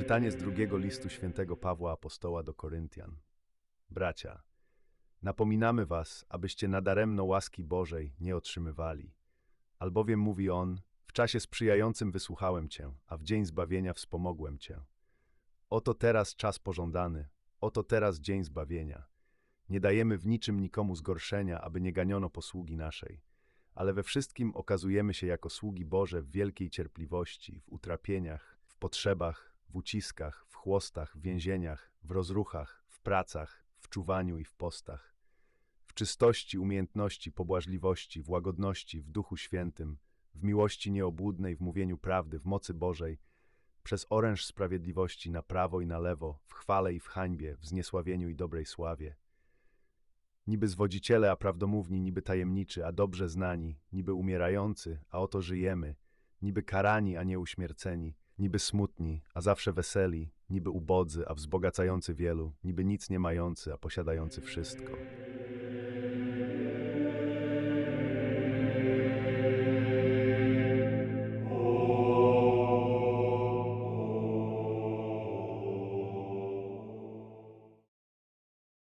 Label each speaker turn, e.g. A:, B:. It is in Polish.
A: Czytanie z drugiego listu świętego Pawła Apostoła do Koryntian. Bracia, napominamy was, abyście nadaremno łaski Bożej nie otrzymywali. Albowiem mówi on, w czasie sprzyjającym wysłuchałem cię, a w dzień zbawienia wspomogłem cię. Oto teraz czas pożądany, oto teraz dzień zbawienia. Nie dajemy w niczym nikomu zgorszenia, aby nie ganiono posługi naszej, ale we wszystkim okazujemy się jako sługi Boże w wielkiej cierpliwości, w utrapieniach, w potrzebach, w uciskach, w chłostach, w więzieniach, w rozruchach, w pracach, w czuwaniu i w postach, w czystości, umiejętności, pobłażliwości, w łagodności, w duchu świętym, w miłości nieobłudnej, w mówieniu prawdy, w mocy Bożej, przez oręż sprawiedliwości na prawo i na lewo, w chwale i w hańbie, w zniesławieniu i dobrej sławie. Niby zwodziciele, a prawdomówni, niby tajemniczy, a dobrze znani, niby umierający, a oto żyjemy, niby karani, a nie uśmierceni, niby smutni, a zawsze weseli, niby ubodzy, a wzbogacający wielu, niby nic nie mający, a posiadający wszystko.